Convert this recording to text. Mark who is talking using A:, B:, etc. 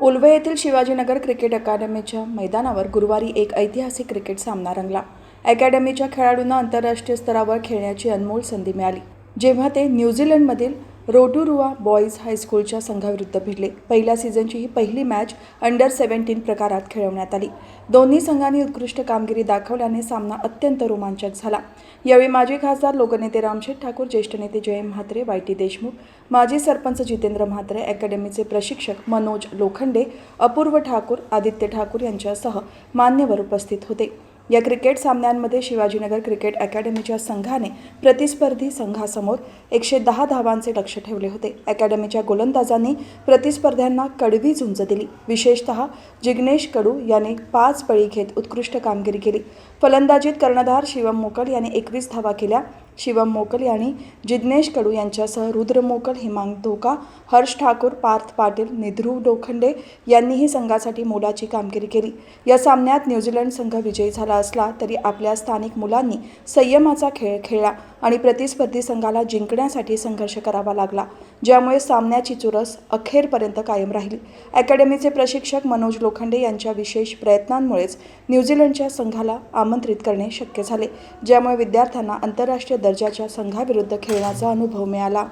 A: उलवे येथील शिवाजीनगर क्रिकेट अकादमीच्या मैदानावर गुरुवारी एक ऐतिहासिक क्रिकेट सामना रंगला. अकॅडमीच्या खेळाडूंना आंतरराष्ट्रीय स्तरावर खेळण्याची अनमोल संधी मिळाली. जेव्हा ते न्यूझीलंडमधील रोटुरुआ बॉईज हायस्कूलच्या संघाविरुद्ध भिडले. पहिल्या सीझनची ही पहिली मॅच अंडर सेव्हन्टीन प्रकारात खेळवण्यात आली. दोन्ही संघांनी उत्कृष्ट कामगिरी दाखवल्याने सामना अत्यंत रोमांचक झाला. यावेळी माजी खासदार लोकनेते रामशेठ ठाकूर ज्येष्ठ नेते जय म्हात्रे वाय टी देशमुख माजी सरपंच जितेंद्र म्हात्रे अकॅडमीचे प्रशिक्षक मनोज लोखंडे अपूर्व ठाकूर आदित्य ठाकूर यांच्यासह मान्यवर उपस्थित होते. या क्रिकेट सामन्यांमध्ये शिवाजीनगर क्रिकेट अकॅडमीच्या संघाने प्रतिस्पर्धी संघासमोर एकशे दहा धावांचे लक्ष ठेवले होते. अकॅडमीच्या गोलंदाजांनी प्रतिस्पर्ध्यांना कडवी झुंज दिली. विशेषतः जिग्नेश कडू याने पाच बळी घेत उत्कृष्ट कामगिरी केली. फलंदाजीत कर्णधार शिवम मोकल याने एकवीस धावा केल्या. शिवम मोकल यांनी जिग्नेश कडू यांच्यासह रुद्र मोकल हिमांग धोका हर्ष ठाकूर पार्थ पाटील निध्रुव डोखंडे यांनीही संघासाठी मोलाची कामगिरी केली. या सामन्यात न्यूझीलंड संघ विजयी झाला असला तरी आपल्या स्थानिक मुलांनी संयमाचा खेळ खेळला. आणि प्रतिस्पर्धी संघाला जिंकण्यासाठी संघर्ष करावा लागला ज्यामुळे सामन्याची चुरस अखेरपर्यंत कायम राहील. अकॅडमीचे प्रशिक्षक मनोज लोखंडे यांच्या विशेष प्रयत्नांमुळेच न्यूझीलंडच्या संघाला आमंत्रित करणे शक्य झाले ज्यामुळे विद्यार्थ्यांना आंतरराष्ट्रीय दर्जाच्या संघाविरुद्ध खेळण्याचा अनुभव मिळाला.